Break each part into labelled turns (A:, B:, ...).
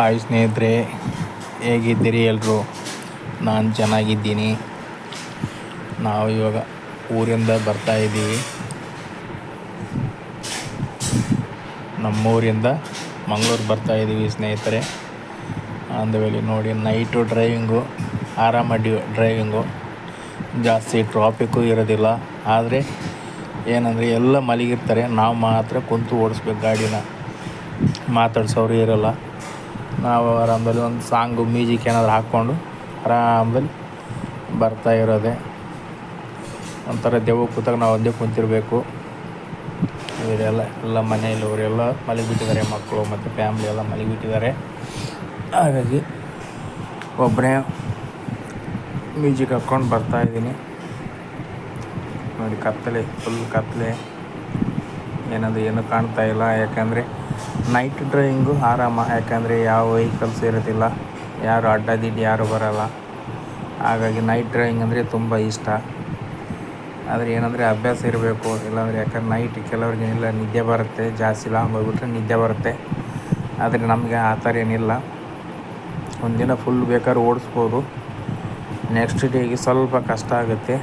A: Hi ಸ್ನೇಹಿತರೆ, ಹೇಗಿದ್ದೀರಿ ಎಲ್ಲರೂ ನಾನು ಚೆನ್ನಾಗಿದ್ದೀನಿ. ನಾವು ಇವಾಗ ಊರಿಂದ ಬರ್ತಾ ಇದ್ದೀವಿ. ನಮ್ಮೂರಿಂದ ಮಂಗಳೂರು ಬರ್ತಾ ಇದ್ದೀವಿ ಸ್ನೇಹಿತರೆ. ವೇಳೆ ನೋಡಿ ನೈಟು ಡ್ರೈವಿಂಗು ಆರಾಮಾಗಿ ಡ್ರೈವಿಂಗು ಜಾಸ್ತಿ ಟ್ರಾಫಿಕ್ಕು ಇರೋದಿಲ್ಲ. ಆದರೆ ಏನಂದರೆ ಎಲ್ಲ ಮಲಗಿರ್ತಾರೆ. ನಾವು ಮಾತ್ರ ಕುಂತು ಓಡಿಸ್ಬೇಕು ಗಾಡಿನ. ಮಾತಾಡ್ಸೋರು ಇರೋಲ್ಲ. ನಾವು ಆರಾಮದಲ್ಲಿ ಒಂದು ಸಾಂಗು ಮ್ಯೂಸಿಕ್ ಏನಾದರೂ ಹಾಕ್ಕೊಂಡು ಆರಾಮದಲ್ಲಿ ಬರ್ತಾ ಇರೋದೆ. ಒಂಥರ ದೆವ್ವ ಕೂತಾಗ ನಾವು ಒಂದೇ ಕುಂತಿರಬೇಕು. ಇವರೆಲ್ಲ, ಎಲ್ಲ ಮನೆಯಲ್ಲಿ ಅವರೆಲ್ಲ ಮಲಗಿಬಿಟ್ಟಿದ್ದಾರೆ, ಮಕ್ಕಳು ಮತ್ತು ಫ್ಯಾಮ್ಲಿ ಎಲ್ಲ ಮಲಗಿಬಿಟ್ಟಿದ್ದಾರೆ. ಹಾಗಾಗಿ ಒಬ್ಬನೇ ಮ್ಯೂಸಿಕ್ ಹಾಕ್ಕೊಂಡು ಬರ್ತಾಯಿದ್ದೀನಿ ನೋಡಿ, ಕತ್ತಲೆ ಫುಲ್ ಕತ್ತಲೆ. ಏನದು ಏನು ಕಾಣ್ತಾ ಇಲ್ಲ. ಯಾಕಂದರೆ ನೈಟ್ ಡ್ರೈವಿಂಗು ಆರಾಮ. ಯಾಕಂದರೆ ಯಾವ ವೆಹಿಕಲ್ಸ್ ಇರೋದಿಲ್ಲ. ಯಾರು ಅಡ್ಡದಿಡ್ಡು ಯಾರು ಬರಲ್ಲ. ಹಾಗಾಗಿ ನೈಟ್ ಡ್ರೈವಿಂಗ್ ಅಂದರೆ ತುಂಬ ಇಷ್ಟ. ಆದರೆ ಏನಂದರೆ ಅಭ್ಯಾಸ ಇರಬೇಕು. ಇಲ್ಲಾಂದರೆ ಯಾಕಂದ್ರೆ ನೈಟ್ ಕೆಲವ್ರಿಗೆ ಏನಿಲ್ಲ, ನಿದ್ದೆ ಬರುತ್ತೆ. ಜಾಸ್ತಿ ಲಾಂಗ್ ಹೋಗ್ಬಿಟ್ರೆ ನಿದ್ದೆ ಬರುತ್ತೆ. ಆದರೆ ನಮಗೆ ಆ ಥರ ಏನಿಲ್ಲ. ಒಂದಿನ ಫುಲ್ ಬೇಕಾದ್ರೂ ಓಡಿಸ್ಬೋದು. ನೆಕ್ಸ್ಟ್ ಡೇಗೆ ಸ್ವಲ್ಪ ಕಷ್ಟ ಆಗುತ್ತೆ.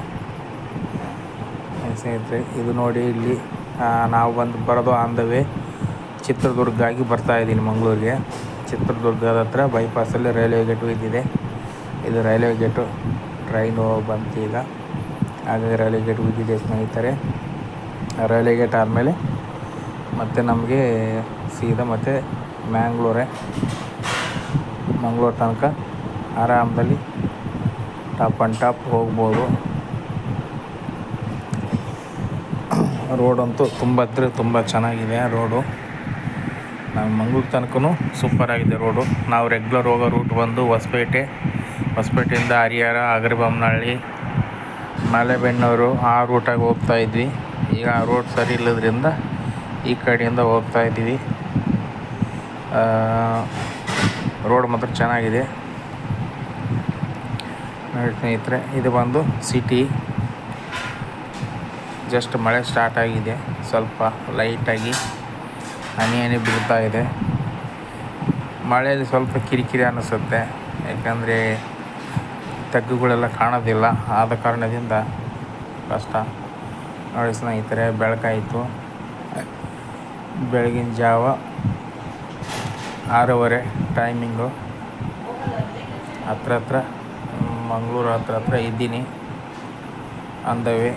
A: ಸ್ನೇಹಿತರೆ, ಇದು ನೋಡಿ ಇಲ್ಲಿ ನಾವು ಬಂದು ಬರೋದು ಆನ್ ದ ವೇ ಚಿತ್ರದುರ್ಗ ಆಗಿ ಬರ್ತಾಯಿದ್ದೀನಿ ಮಂಗಳೂರಿಗೆ. ಚಿತ್ರದುರ್ಗದ ಹತ್ರ ಬೈಪಾಸಲ್ಲಿ ರೈಲ್ವೆ ಗೇಟು ಇದ್ದಿದೆ ಇದು ರೈಲ್ವೆ ಗೇಟು ಟ್ರೈನು ಬಂತು ಈಗ ಹಾಗಾಗಿ ರೈಲ್ವೆ ಗೇಟ್ ಬಿದ್ದಿದೆ ಸ್ನೇಹಿತರೆ. ರೈಲ್ವೆ ಗೇಟ್ ಆದಮೇಲೆ ಮತ್ತು ನಮಗೆ ಸೀದಾ ಮತ್ತು ಮ್ಯಾಂಗ್ಳೂರೇ. ಮಂಗ್ಳೂರು ತನಕ ಆರಾಮದಲ್ಲಿ ಟಾಪ್ ಆ್ಯಂಡ್ ಟಾಪ್ ಹೋಗ್ಬೋದು. ರೋಡಂತೂ ತುಂಬ ಅಂದರೆ ತುಂಬ ಚೆನ್ನಾಗಿದೆ ರೋಡು. ನಮ್ಮ ಮಂಗ್ಳೂರು ತನಕ ಸೂಪರಾಗಿದೆ ರೋಡು. ನಾವು ರೆಗ್ಯುಲರ್ ಹೋಗೋ ರೂಟ್ ಬಂದು ಹೊಸಪೇಟೆ, ಹೊಸಪೇಟೆಯಿಂದ ಹರಿಹರ ಅಗರಿಬೊಮ್ಮನಹಳ್ಳಿ ಮಲೆಬೆನ್ನೂರು ಆ ರೂಟಾಗಿ ಹೋಗ್ತಾ ಇದ್ವಿ. ಈಗ ಆ ರೋಡ್ ಸರಿ ಇಲ್ಲದ್ರಿಂದ ಈ ಕಡೆಯಿಂದ ಹೋಗ್ತಾ ಇದ್ದೀವಿ. ರೋಡ್ ಮಾತ್ರ ಚೆನ್ನಾಗಿದೆ. ಸ್ನೇಹಿತರೆ ಇದು ಬಂದು ಸಿಟಿ ಜಸ್ಟ್ ಮಳೆ ಸ್ಟಾರ್ಟ್ ಆಗಿದೆ. ಸ್ವಲ್ಪ ಲೈಟಾಗಿ ಹನಿ ಹನಿ ಬೀಳ್ತಾ ಇದೆ. ಮಳೆಯಲ್ಲಿ ಸ್ವಲ್ಪ ಕಿರಿಕಿರಿ ಅನ್ನಿಸುತ್ತೆ ಯಾಕಂದರೆ ತಗ್ಗುಗಳೆಲ್ಲ ಕಾಣೋದಿಲ್ಲ. ಆದ ಕಾರಣದಿಂದ ಕಷ್ಟ. ನೋಡಿ ಸ್ನೇಹಿತರೆ, ಬೆಳಕಾಯಿತು. ಬೆಳಗಿನ ಜಾವ ಆರೂವರೆ ಟೈಮಿಂಗು ಹತ್ರ ಹತ್ರ, ಮಂಗಳೂರು ಹತ್ರ ಹತ್ರ ಇದ್ದೀನಿ. ಅಂದವೇ.